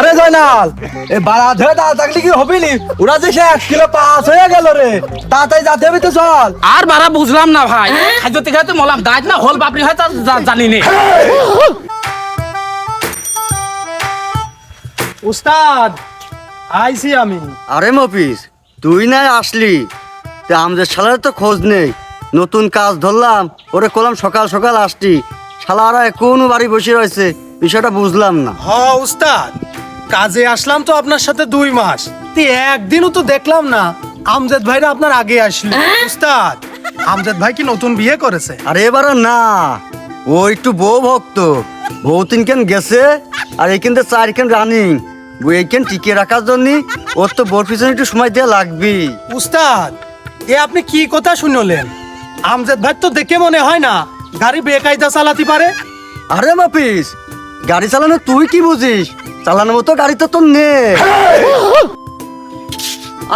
আরে জয়নাল এ বাড়া ধরে দাঁড়া থাকলে কি হবি নি? ওরা যে সে এক কিলো পাস হয়ে গেল রে। তাড়াতাড়ি যাতে হবে তো চল। আর বাড়া বুঝলাম না ভাই। খাইতে খাইতে মলাম দাঁত না হল বাপরি হয় তা জানি নে। উস্তাদ আইছি আমি। আরে মফিস তুই নাই আসলি। তা আমাদের শালার তো খোঁজ নেই। নতুন কাজ ধরলাম ওরে কলাম সকাল সকাল আসতি শালারা এখনও বাড়ি বসে রয়েছে বিষয়টা বুঝলাম না। হ উস্তাদ। কাজে আসলাম তো আপনার সাথে দুই মাস। তি একদিনও তো দেখলাম না। আমজেদ ভাইরা আপনার আগে আসলো। উস্তাদ আমজেদ ভাই কি নতুন বিয়ে করেছে? আরে এবার না। ও একটু বউ ভক্ত। বউ তিনখান গেছে আর এইখান থেকে চারখান রানিং এইখান টিকে রাখার জন্য ওর তো বোর পিছনে একটু সময় দেওয়া লাগবে। উস্তাদ এ আপনি কি কথা শুনলেন? আমজেদ ভাই তো দেখে মনে হয় না গাড়ি বেকায়দা চালাতে পারে। আরে মফিস গাড়ি চালানো তুই কি বুঝিস? চালানোর মতো গাড়ি তো তোর নেই।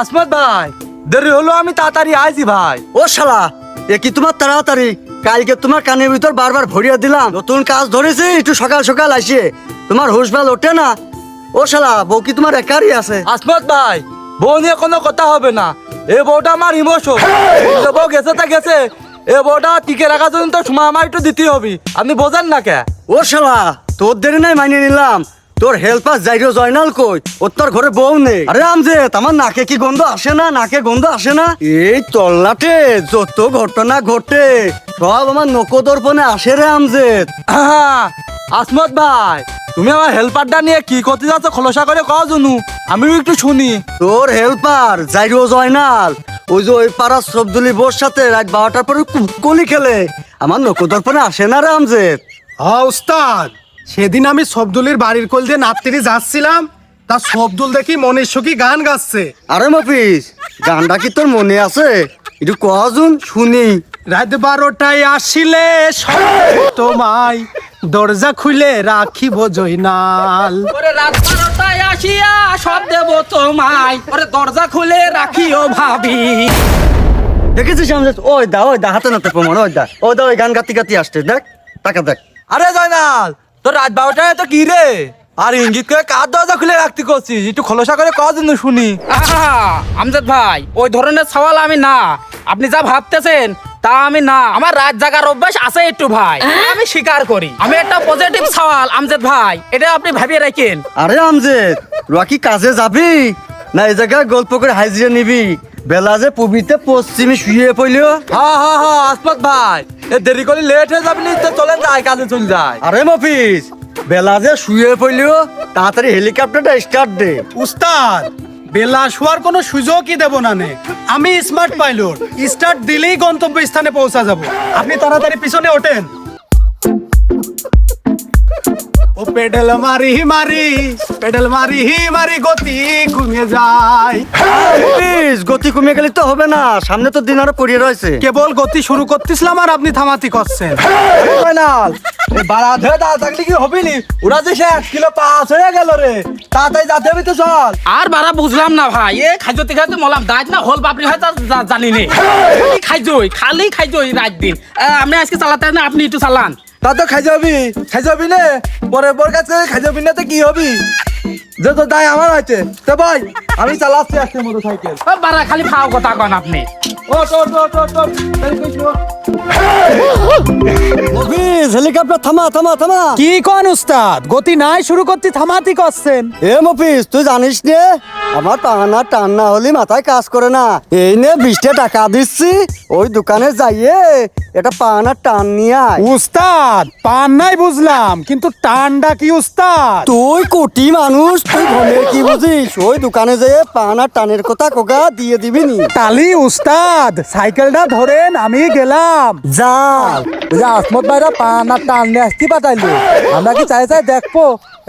আসমত ভাই দেরি হলো আমি তাড়াতাড়ি আইছি ভাই। ও শালা এ কি তোমার তাড়াতাড়ি? কালকে তোমার কানের ভিতর বারবার ভরিয়ে দিলাম। নতুন কাজ ধরেছি একটু সকাল সকাল আসে তোমার হুশবাল ওঠে না। ও শালা বউ কি তোমার একারই আছে? আসমত ভাই বউ নিয়ে কোনো কথা হবে না। এ বউটা আমার ইমোশন বউ গেছে তা গেছে। এ বউটা টিকে রাখার জন্য তো সময় আমার একটু দিতেই হবে। আপনি বোঝেন না কে? ও শালা তোর দেরি নাই মানিয়ে নিলাম। তোর হেল্পার যাইরো জয়নাল কই? ওর তোর ঘরে বউ নেই। আরে আমজেদ আমার নাকে কি গন্ধ আসে না? নাকে গন্ধ আসে না? এই তল্লাটে যত ঘটনা ঘটে সব আমার নকদর্পণে আসে রে আমজেদ আহা, আসমত ভাই তুমি আমার হেল্পারটা নিয়ে কি করতে যাচ্ছ খোলসা করে কও জুনু? আমিও একটু শুনি। তোর হেল্পার যাইরো জয়নাল ওই যে ওই পাড়ার সবদুলি বোর সাথে রাত বারোটার পরে খুব কলি খেলে। আমার নকদর্পণে আসে না রে আমজেদ হ উস্তাদ সেদিন আমি সবদুলের বাড়ির কোল দিয়ে নাপতিরি যাচ্ছিলাম। তা সবদুল দেখি মনের সুখী গান গাচ্ছে। আরে মফিস গানটা কি তোর মনে আছে? একটু কজন শুনি। রাত বারোটায় আসিলে তোমায় দরজা খুলে রাখিব জয়নাল। ওরে রাত বারোটায় আসিয়া সব দেব তোমায়। ওরে দরজা খুলে রাখিও ভাবি। দেখেছিস আমজেদ ওই দা ওই দা হাতে নাতে প্রমাণ ওই দা। ওই দা ওই গান গাতি গাতি আসছে দেখ টাকা দেখ। আরে জয়নাল তোর রাত বারোটায় তো কি রে? আর ইঙ্গিত করে কার দরজা খুলে রাখতে করছিস? একটু খোলসা করে জন্য শুনি। আহা, আমজাদ ভাই ওই ধরনের সওয়াল আমি না। আপনি যা ভাবতেছেন তা আমি না। আমার রাত জাগার অভ্যাস আছে একটু ভাই। আমি স্বীকার করি। আমি একটা পজিটিভ সওয়াল আমজাদ ভাই এটা আপনি ভাবিয়ে রাখেন। আরে আমজেদ তোরা কি কাজে যাবি? না এই জায়গায় গল্প করে হাজিরা নিবি? বেলা যে পুবিতে পশ্চিমে শুয়ে পড়লিও হা হা হা আসমত ভাই। এ দেরি করে লেট হয়ে যাবি তো চলেন যাই কাজে চলে যায় আরে মফিস বেলা যে শুয়ে পড়লিও তাড়াতাড়ি হেলিকপ্টারটা স্টার্ট দে। উস্তাদ বেলা শোয়ার কোনো সুযোগই দেব না নে। আমি স্মার্ট পাইলট স্টার্ট দিলেই গন্তব্য স্থানে পৌঁছা যাব। আপনি তাড়াতাড়ি পিছনে ওঠেন। ও পেডেল মারি মারি পেডেল মারি মারি গতি কমে যায়। প্লিজ গতি কমিয়ে গেলে তো হবে না সামনে তো দিন আরও পড়িয়ে রয়েছে। কেবল গতি শুরু করতেছিলাম আর আপনি থামাতি করছেন। এ বাড়া ধরে দাঁড়া থাকলে কি হবি নি ওরা যে সে এক কিলো পাস হয়ে গেল রে। তাড়াতাড়ি যাতে হবে তো চল। আর বারা বুঝলাম না ভাই এ খাইতে খাইতে মলাম দাঁত না হল বাপরি হয় তা জানি নে। খাইজই খালি খাইজই রাত দিন। আমি আজকে চালাতে না আপনি একটু চালান। তা তো খাই যাবি খাই যাবি নে? পরে পর কাছে খাই যাবি না? তো কি হবি? যে তো দায় আমার আছে। তো ভাই আমি চালাচ্ছি আজকে মোটর সাইকেল ও বারা খালি খাও কথা কন আপনি। ও তো তো তো তো হেলিকপ্টার থামা থামা থামা। কি কোন উস্তাদ? গতি নাই শুরু করতে থামাতি করছেন। এ মফিস তুই জানিস নে আমার টান না হলে মাথায় কাজ করে না। এই নে বিশটা টাকা দিচ্ছি ওই দোকানে যাইয়ে এটা পাহানা টান নিয়ে আয়। উস্তাদ পান নাই বুঝলাম কিন্তু টান্ডা কি উস্তাদ? তুই কোটি মানুষ তুই ঘনের কি বুঝিস? ওই দোকানে যেয়ে পাহানা টানের কথা কোকা দিয়ে দিবি নি? তালি উস্তাদ সাইকেলটা ধরেন আমি গেলাম। যা আসমত ভাইরা পান টান নিয়ে আসতে পাঠাইলো আমরা কি চাই চাই দেখব?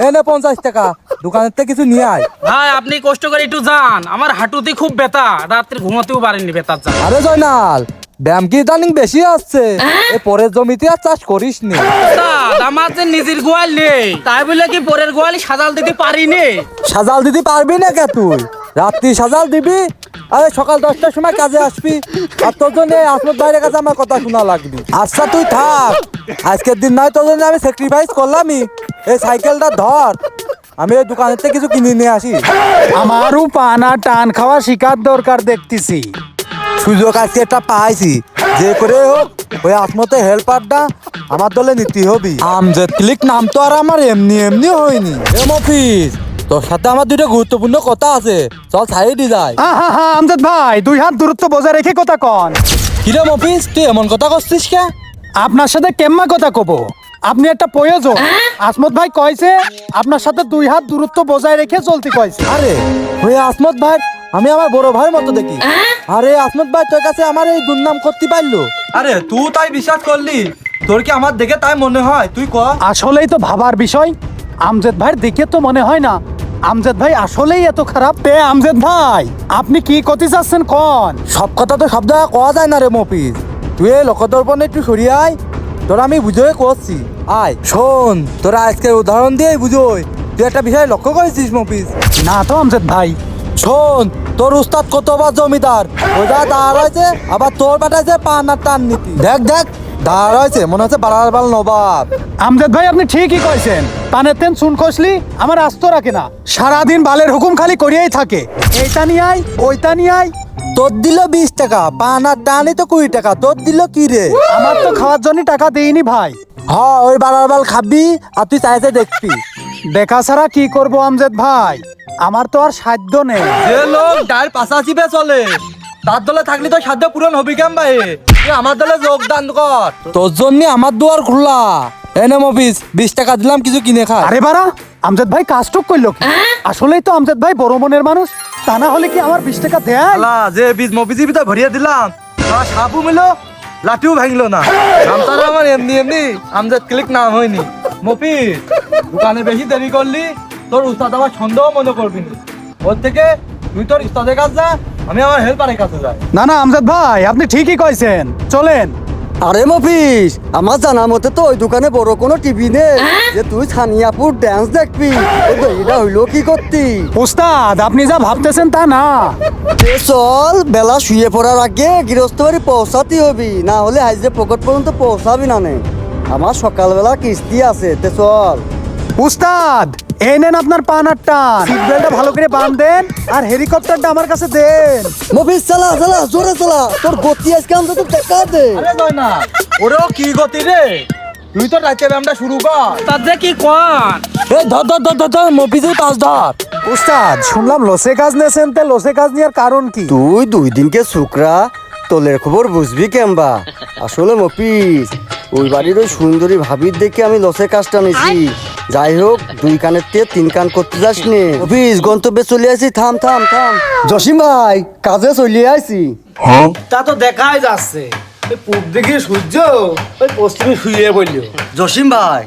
এনে পঞ্চাশ টাকা দোকানের থেকে কিছু নিয়ে আয়। ভাই আপনি কষ্ট করে একটু যান। আমার হাঁটুতে খুব ব্যথা। রাত্রে ঘুমাতেও পারেননি ব্যথার যান আরে জয়নাল ব্যায়াম কি ইদানিং বেশি আসছে? এ পরের জমিতে আর চাষ করিস নি। আমার যে নিজের গোয়াল নেই তাই বলে কি পরের গোয়ালি সাজাল দিতে পারিনি? সাজাল দিতে পারবি না কে তুই? রাত্রি সাজাল দিবি আরে সকাল দশটার সময় কাজে আসবি আর তোর জন্য আসমত ভাইয়ের কাছে আমার কথা শোনা লাগবি। আচ্ছা তুই থাক। আজকের দিন নয় তোর জন্য আমি স্যাক্রিফাইস করলামই। এই সাইকেলটা ধর। আমি ওই দোকানের থেকে কিছু কিনে নিয়ে আসি। আমারও পানা টান খাওয়া শিকার দরকার দেখতেছি। সুযোগ আজকে একটা পাইছি। যে করে হোক ওই আসমতে হেল্পারটা আমার দলে নিতে হবি। আমজেদ ক্লিক নাম তো আর আমার এমনি এমনি হয়নি। এম মফিস তোর সাথে আমার দুটো গুরুত্বপূর্ণ কথা আছে। চল সাইডে যাই। আহা হা আমজাদ ভাই দুই হাত দূরত্ব বজায় রেখে কথা কন। কিরে মফিস তুই এমন কথা করছিস কে? আপনার সাথে কেম্মা কথা কব। আপনি একটা প্রয়োজন। আসমত ভাই কইছে আপনার সাথে দুই হাত দূরত্ব বজায় রেখে চলতে কইছে। আরে ওই আসমত ভাই আমি আমার বড় ভাইয়ের মতো দেখি। আরে আসমত ভাই তোর কাছে আমার এই দুর্নাম করতে পারল? আরে তুই তাই বিশ্বাস করলি? তোর কি আমার দেখে তাই মনে হয়? তুই ক। আসলেই তো ভাবার বিষয়। আমজেদ ভাইয়ের দেখে তো মনে হয় না আমজেদ ভাই আসলেই এত খারাপ? তে আমজেদ ভাই আপনি কি করতে চাচ্ছেন কন? সব কথা তো সব জায়গায় কওয়া যায় না রে মফিস তুই এই লোকদর্পণে একটু সরিয়ে আয়। তোরা আমি বুঝোই করছি আয় শোন তোরা আজকের উদাহরণ দিয়েই বুঝোই তুই একটা বিষয় লক্ষ্য করেছিস মফিস না তো আমজেদ ভাই। শোন তোর উস্তাদ কতবার জমিদার ওটা হয়েছে আবার তোর পাঠাইছে পান আর টান নীতি। দেখ দেখ দাঁড় হয়েছে মনে হচ্ছে বাড়ার বাল নবাব। আমজেদ ভাই আপনি ঠিকই কইছেন। পানের তেন চুন খসলি আমার আস্ত রাখে না। সারাদিন বালের হুকুম খালি করিয়াই থাকে। এইটা নিয়ে আয় ওইটা নিয়ে আয়। তোর দিল বিশ টাকা পান আর টানই তো কুড়ি টাকা তোর দিল কি রে? আমার তো খাওয়ার জন্য টাকা দেইনি ভাই। হ ওই বাড়ার বাল খাবি আর তুই চাইছে দেখবি। দেখা ছাড়া কি করব আমজেদ ভাই? আমার তো আর সাধ্য নেই। যে লোক ডায়ের বে চলে। তার দলে থাকলে তো সাধ্য পূরণ হবি কেম ভাই? তুই আমার দলে যোগদান কর। তোর জন্য আমার দুয়ার খোলা এনে মফিস বিশ টাকা দিলাম কিছু কিনে খা। আরে বাড়া আমজাদ ভাই কাজটুক করল কি? আসলেই তো আমজাদ ভাই বড় মনের মানুষ। তা না হলে কি আমার বিশ টাকা দেয়? আলা যে বীজ মফিজি ভিতরে ভরিয়ে দিলাম তা সাপু মিলো লাঠিও ভাঙলো না। নামটা আমার এমনি এমনি আমজাদ ক্লিক নাম হয়নি। মফিজ দোকানে বেশি দেরি করলি তোর উস্তাদ আবার সন্দেহ মনে করবি না। ওর থেকে তুই তোর উস্তাদের কাছে যা আমি আমার হেল্পারের কাছে যাই। না না আমজেদ ভাই আপনি ঠিকই কইছেন। চলেন। আরে মফিস আমার জানা মতে তো ওই দোকানে বড় কোনো টিভি নেই। যে তুই ছানিয়াপুর ড্যান্স দেখবি। এটা হইল কি করতি? উস্তাদ আপনি যা ভাবতেছেন তা না। চল বেলা শুয়ে পড়ার আগে গৃহস্থ বাড়ি পৌঁছাতে হবি। না হলে আজ যে পকেট পর্যন্ত পৌঁছাবি না নে। আমার সকালবেলা কিস্তি আছে তে চল। উস্তাদ এই নেন আপনার পানার টান সিট বেল্টটা ভালো করে বাঁধেন আর হেলিকপ্টারটা আমার কাছে দেন। মফিস চালা চালা জোরে চালা। তোর গতি আজকে আমরা তো দেখা দে। আরে নয় না ওরেও কি গতি রে? তুই তো রাতে ব্যায়ামটা শুরু কর। তার যে কি কন এই ধর ধর ধর ধর ধর মফিসের পাঁচ ধর। উস্তাদ শুনলাম লসে কাজ নেছেন তে লসে কাজ নেওয়ার কারণ কি? তুই দুই দিনকে শুক্রা তোলের খবর বুঝবি কেমবা? আসলে মফিস ওই বাড়ির ওই সুন্দরী ভাবির দেখে আমি লসের কাজটা নিছি। যাই হোক দুই কানের তে তিন কান করতে যাস নে অফিস গন্তব্যে চলে আসি থাম থাম থাম। জসিম ভাই কাজে চলে আসি তা তো দেখাই যাচ্ছে। ওই পূব দিকে সূর্য ওই পশ্চিমে শুয়ে পড়ল। জসিম ভাই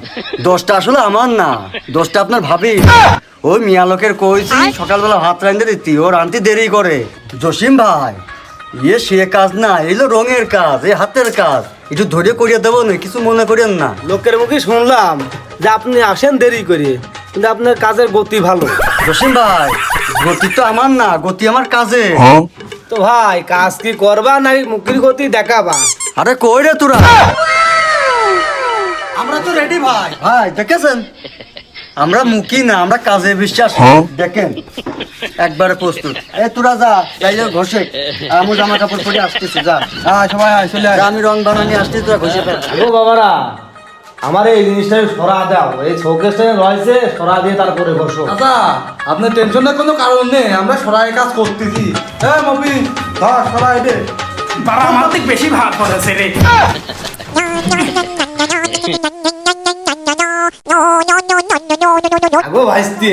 দশটা আসলে আমার না দশটা আপনার ভাবি ওই মিয়া লোকের কইছি সকালবেলা ভাত রান্ধতে দিতি ওর আনতে দেরি করে। জসিম ভাই ইয়ে সে কাজ না এলো রঙের কাজ এই হাতের কাজ। একটু ধরে করিয়ে দেবো না কিছু মনে করেন না। লোকের মুখে শুনলাম যে আপনি আসেন দেরি করে কিন্তু আপনার কাজের গতি ভালো। জসিম ভাই গতি তো আমার না গতি আমার কাজে। তো ভাই কাজ কি করবা নাকি মুখের গতি দেখাবা? আরে কই রে তোরা? আমরা তো রেডি ভাই। ভাই দেখেছেন? আমরা মুখি না আমরা কাজে বিশ্বাস দেখেন একবারে প্রস্তুত। এ তোরা যা যাই যা ঘষে আমি জামা কাপড় পরে আসতেছি যা। আয় সবাই আয় চলে আয়। আমি রং বানানি আসতেছি তোরা ঘষে ফেল। ও বাবারা। আমার এই জিনিসটা সরা দাও। এই শোকেসটা রয়েছে সরা দিয়ে তারপরে বসো। দাদা আপনার টেনশনের কোনো কারণ নেই আমরা সরাই কাজ করতেছি। হ্যাঁ মবি ধর সরাই দে। বাবা আমার থেকে বেশি ভাগ করেছে রে। আগো ভাইস্তি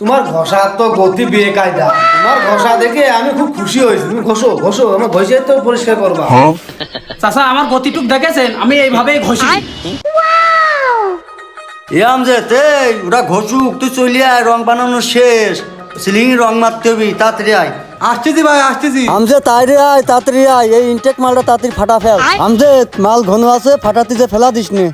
তোমার ঘষা তো গতি বিয়ে কায়দা। তোমার ঘষা দেখে আমি খুব খুশি হয়েছি। তুমি ঘষো ঘষো আমার ঘষে তো পরিষ্কার করবা। চাচা আমার গতিটুক দেখেছেন আমি এইভাবেই ঘষি। এ আমজেদ এই ওরা ঘষুক তুই চলে আয় রং বানানো শেষ। সিলিং রং মারতে হবি তাড়াতাড়ি আয়। আসতেছি ভাই আসতেছি। আমজে তাই রে আয় তাড়াতাড়ি আয়। এই ইনটেক মালটা তাড়াতাড়ি ফাটা ফেল। আমজে মাল ঘন আছে ফাটাতে যে ফেলা দিসনি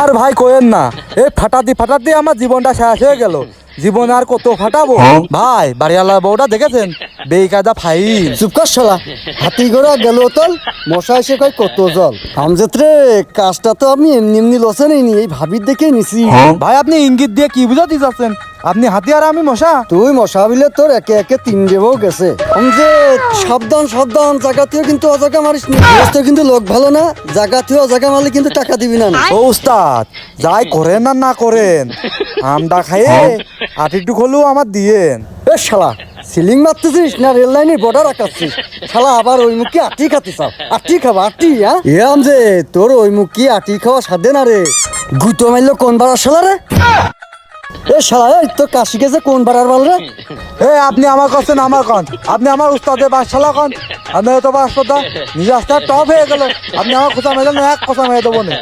আর ভাই কোয়েন না এই ফাটাতি ফাটাতি আমার জীবনটা শেষ হয়ে গেল। জীবন আর কত ফাটাবো? ভাই বাড়িওয়ালা বউটা দেখেছেন? বেকায়দা ফাইল চুপ কর শালা। হাতি ঘোড়া গেল তল মশা এসে কয় কত জল? আমজেদ রে কাজটা তো আমি এমনি এমনি লসে নেইনি এই ভাবির দেখে নিছি ভাই আপনি ইঙ্গিত দিয়ে কি বুঝাতে চাচ্ছেন? আপনি হাতিয়ার আমি মশা? তুই মশা বিলে তোর একে একে তিন দেবও গেছে। আমজেদ সাবধান সাবধান জায়গাতেও কিন্তু অজাগা মারিস না। কিন্তু লোক ভালো না জায়গাতেও অজাগা মারলে কিন্তু টাকা দিবি না ও উস্তাদ যাই করেন আর না করেন আমদা খাইয়ে আটিটুক হলেও আমার দিয়েন। এ শালা সিলিং মারতেছিস না রেল লাইনের বর্ডার আঁকাচ্ছিস? শালা, আবার ওই মুখে আটি খাতে চাও। আটি খাবা, আটি হ্যাঁ? এ আমজে, তোর ওই মুখে আটি খাওয়া সাধে না রে। গুতো মারলো কোন শালা রে? এ শালা এই কাশি গেছে কোন বাড়ার বাল রে? এ আপনি আমার কাছেন আমার কন। আপনি আমার উস্তাদের বাসশালা কন। তো বাসপদা নিজে রাস্তা টপ হয়ে গেল। আপনি আমার কোথা মেলেন এক কথা মেয়ে দেবো না।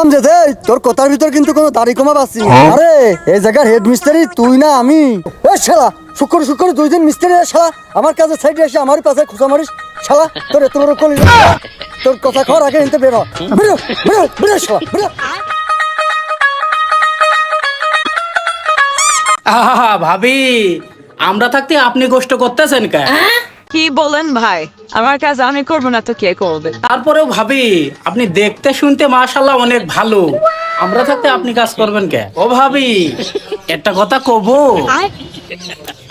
আমজে তোর কথার ভিতর কিন্তু কোনো দাড়ি কমা পাচ্ছি আরে এই জায়গার হেড মিস্ত্রি তুই না আমি। এ শালা শুক্র শুক্র দুই দিন মিস্ত্রি শালা। আমার কাছে সাইডে এসে আমার পাশে খোঁচা মারিস। শালা তোর এত বড় কলি তোর কথা খাওয়ার আগে নিতে বেরো বেরো বেরো বেরো শালা বেরো আহা ভাবি আমরা থাকতে আপনি কষ্ট করতেছেন কে? কি বলেন ভাই? আমার কাজ আমি করব না তো কে করবে? তারপরেও ভাবি আপনি দেখতে শুনতে মাশাল্লাহ অনেক ভালো। আমরা থাকতে আপনি কাজ করবেন কে? ও ভাবি একটা কথা কব?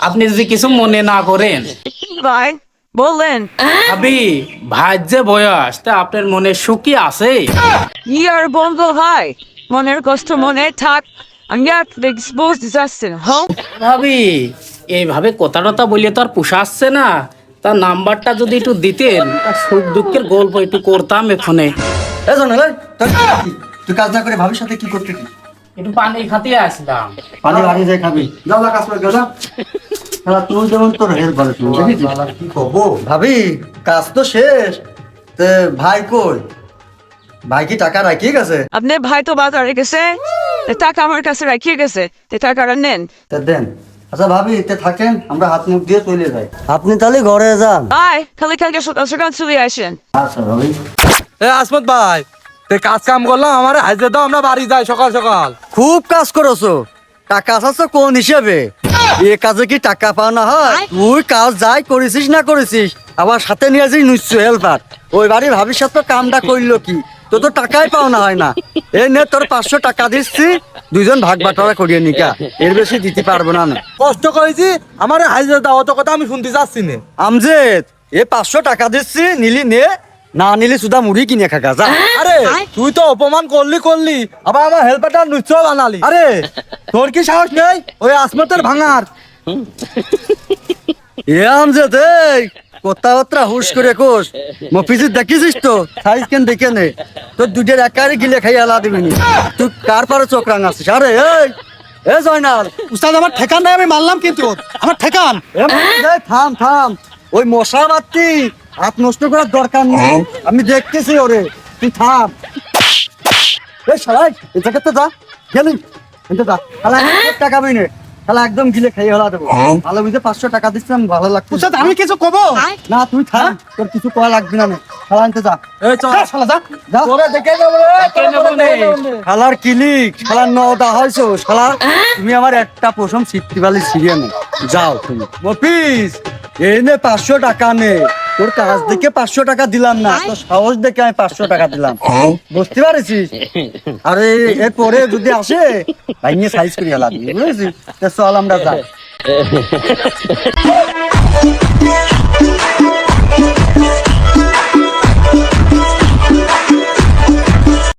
আপনি যদি কিছু মনে না করেন। ভাই বলেন। ভাবি ভাই যে বয়স তা আপনার মনে সুখী আছে? কি আর বলব ভাই? মনের কষ্ট মনে থাক। আমি আর এক্সপোজ দিচ্ছেন হ্যাঁ? ভাবি এইভাবে কথা টথা বলিয়ে তো আর পোষাচ্ছে না। তার নাম্বারটা যদি একটু দিতেন তার সুখ দুঃখের গল্প একটু করতাম এখানে তোর কি? তুই কাজ না করে ভাবির সাথে কি করতে একটু পানি খাতিয়ে আসলাম পানি বাড়ি যায় খাবি। যাও না কাজ করে গেল শালা তুই যেমন তোর হেল্প করে তুই দেখিস? কি কবো ভাবি কাজ তো শেষ। তে ভাই কই? ভাই কি টাকা রাখিয়ে গেছে? আপনার ভাই তো বাজারে গেছে। টাকা আমার কাছে রাখিয়ে গেছে তে টাকাটা নেন। তা দেন। আচ্ছা ভাবি তে থাকেন আমরা হাত মুখ দিয়ে চলে যাই। আপনি তাহলে ঘরে যান। ভাই খালি কালকে সকাল সকাল চলে আসেন। আচ্ছা ভাবি। এ আসমত ভাই তে কাজ কাম করলাম আমার হাইজে দাও আমরা বাড়ি যাই সকাল সকাল। খুব কাজ করেছ। টাকা চাচ্ছ কোন হিসেবে? এ কাজে কি টাকা পাওনা হয়? তুই কাজ যাই করেছিস না করেছিস আবার সাথে নিয়ে যাই নিশ্চয় হেল্পার। ওই বাড়ি ভাবির সাথে কামটা করল কি? তো তো টাকাই পাওনা হয় না। এই নে তোর পাঁচশো টাকা দিচ্ছি দুইজন ভাগ বাটোয়ারা করিয়ে নিকা এর বেশি দিতে পারব না কষ্ট করেছি আমার হাইজে দাও অত কথা আমি শুনতে চাচ্ছি না। আমজেদ এ পাঁচশো টাকা দিচ্ছি নিলি নে না নিলি সুদা মুড়ি কিনে খাকা যা। আরে তুই তো অপমান করলি করলি আবার আমার হেল্পারটা নিশ্চয় বানালি। আরে তোর কি সাহস নেই? ওই আসমতের ভাঙার। এ আমজেদ এই। কথাবার্তা হুশ করে কোষ মফিজি দেখিছিস তো? সাইজ কেন দেখে নে। তোর দুটের একারে গিলে খাই আলা দিবি। তুই কার পারে চোখ রাঙাছিস আরে এই এ জয়নাল উস্তাদ আমার ঠেকান নাই আমি মারলাম কিন্তু। আমার ঠেকান। এ থাম থাম। ওই মশা মারতি হাত নষ্ট করার দরকার নেই। আমি দেখতেছি ওরে। তুই থাম। এই শালাই এটাকে তো যা। গেলি। এতে যা। টাকা বই শালা একদম গিলে খাই হলা দেবো। ভালো বুঝে পাঁচশো টাকা দিচ্ছিলাম ভালো উস্তাদ আমি কিছু কব? না তুই থাম তোর কিছু করা লাগবে না আনতে যা। এই চল। যা, শালা যা। যা। তোরে দেখে নেব রে, তোরে নেব নে। দেখে নেব নে। শালার কিলিক শালার নদা হয়েছো শালা। তুমি আমার একটা প্রথম সিট্টিবালি ছিড়িয়ে নে যাও তুমি। মফিস এই নে পাঁচশো টাকা নে। তোর কাজ দেখে পাঁচশো টাকা দিলাম না তোর সাহস দেখে আমি পাঁচশো টাকা দিলাম। বুঝতে পারছিস? আরে এরপরে যদি আসে ভাই নিয়ে সাইজ করিয়া গেলাম বুঝেছিস? চল আমরা যাই।